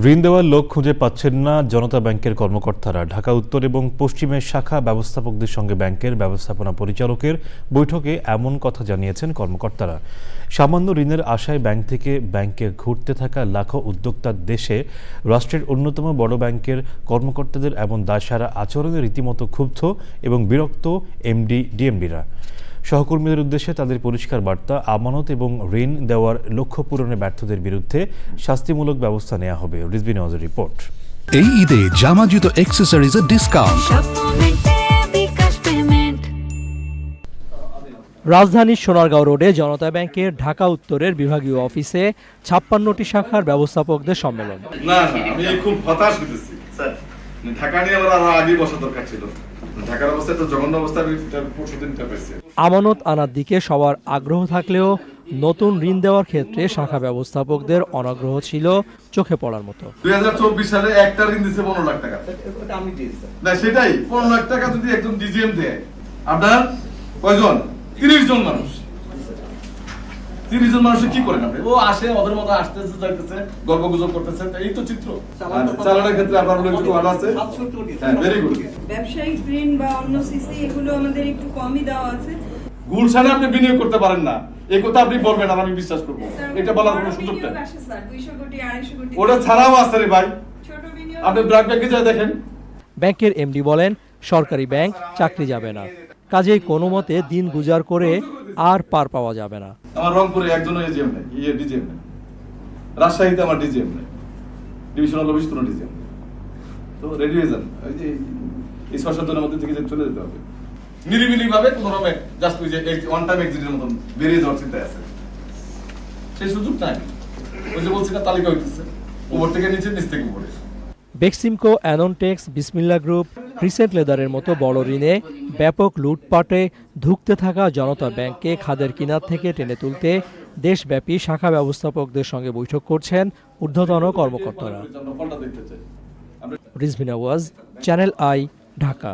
ঋণ দেওয়ার লোক খুঁজে পাচ্ছেন না জনতা ব্যাংকের কর্মকর্তারা। ঢাকা, উত্তর এবং পশ্চিমের শাখা ব্যবস্থাপকদের সঙ্গে ব্যাংকের ব্যবস্থাপনা পরিচালকের বৈঠকে এমন কথা জানিয়েছেন কর্মকর্তারা। সামান্য ঋণের আশায় ব্যাংক থেকে ব্যাংকে ঘুরতে থাকা লাখো উদ্যোক্তার দেশে রাষ্ট্রের অন্যতম বড় ব্যাংকের কর্মকর্তাদের এমন দায়সারা আচরণে রীতিমতো ক্ষুব্ধ এবং বিরক্ত এমডি, ডিএমডিরা। সহকর্মীদের উদ্দেশ্যে তাদের পরিষ্কার বার্তা আমানত এবং ঋণ দেওয়ার লক্ষ্য পূরণে ব্যর্থদের বিরুদ্ধে শাস্তিমূলক ব্যবস্থা নেওয়া হবে। রিজবি নওয়াজের রিপোর্ট। এই ঈদে জামা জুতো অ্যাক্সেসরিজের ডিসকাউন্ট রাজধানীর সোনারগাঁও রোডে জনতা ব্যাংকের ঢাকা উত্তরের বিভাগীয় অফিসে ছাপ্পান্নটি শাখার ব্যবস্থাপকদের সম্মেলন। না আমি খুব হতাশ স্যার ঢাকা নিয়ে আমার আরও আগে বসা দরকার ছিল। ঢাকার অবস্থা তো জঘন্য অবস্থা আমি পরশু দিনটা পেয়েছি। আমানত আনার দিকে সবার আগ্রহ থাকলেও নতুন ঋণ দেওয়ার ক্ষেত্রে শাখা ব্যবস্থাপকদের অনাগ্রহ ছিল চোখে পড়ার মতো। দুই হাজার চব্বিশ সালে একটা ঋণ দিচ্ছে পনেরো লাখ টাকা। না সেটাই। পনেরো লাখ টাকা যদি একজন ডিজিএম দেয় আপনার কয়জন? তিরিশ জন মানুষ। তিরিশ জন মানুষের কি করেন আপনি? ও আসে ওদের মতো আসতেছে যাইতেছে গল্প গুজব করতেছে এই তো চিত্র। চালানোর ক্ষেত্রে আপনার মনে একটু ভালো আছে। হ্যাঁ ভেরি গুড ব্যবসায়িক ঋণ বা অন্য সিসি এগুলো আমাদের একটু কমই দেওয়া আছে। গুলশানে আপনি বিনিয়োগ করতে পারেন না। এই কথা আপনি বলবেন আর আমি বিশ্বাস করব। এটা বলার কোনো সুযোগ নেই। আসে স্যার, 200 কোটি, 250 কোটি। ওটা ছাড়াও আছে রে ভাই। আপনি ব্র্যাক ব্যাংকে যা দেখেন। ব্যাংকের এমডি বলেন সরকারি ব্যাংক চাকরি যাবে না। কাজেই কোনো মতে দিন গুজার করে আর পার পাওয়া যাবে না। আমার রংপুরে একজন এজিএম নেই ইয়ে ডিজিএম নেই। রাজশাহীতে আমার ডিজিএম নেই। ডিভিশনাল অফিস কোনো ডিজিএম তো রেডি হয়ে যান। যে এই ছয় মধ্যে থেকে চলে যেতে হবে। নিরিবিলি ভাবে কোনো রকমে জাস্ট ওই যে ওয়ান টাইম এক্সিটের মতন বেরিয়ে যাওয়ার চিন্তায় আছে। সেই সুযোগ নাই। ওই যে বলছি না, তালিকা হইতেছে। উপর থেকে নিচে, নিচ থেকে উপরে। বেক্সিমকো অ্যাননটেক্স বিসমিল্লা গ্রুপ রিসেন্ট লেদারের মতো বড় ঋণে ব্যাপক লুটপাটে ধুঁকতে থাকা জনতা ব্যাংককে খাদের কিনার থেকে টেনে তুলতে দেশব্যাপী শাখা ব্যবস্থাপকদের সঙ্গে বৈঠক করছেন ঊর্ধ্বতন কর্মকর্তারা। রিজভিনা চ্যানেল আই, ঢাকা।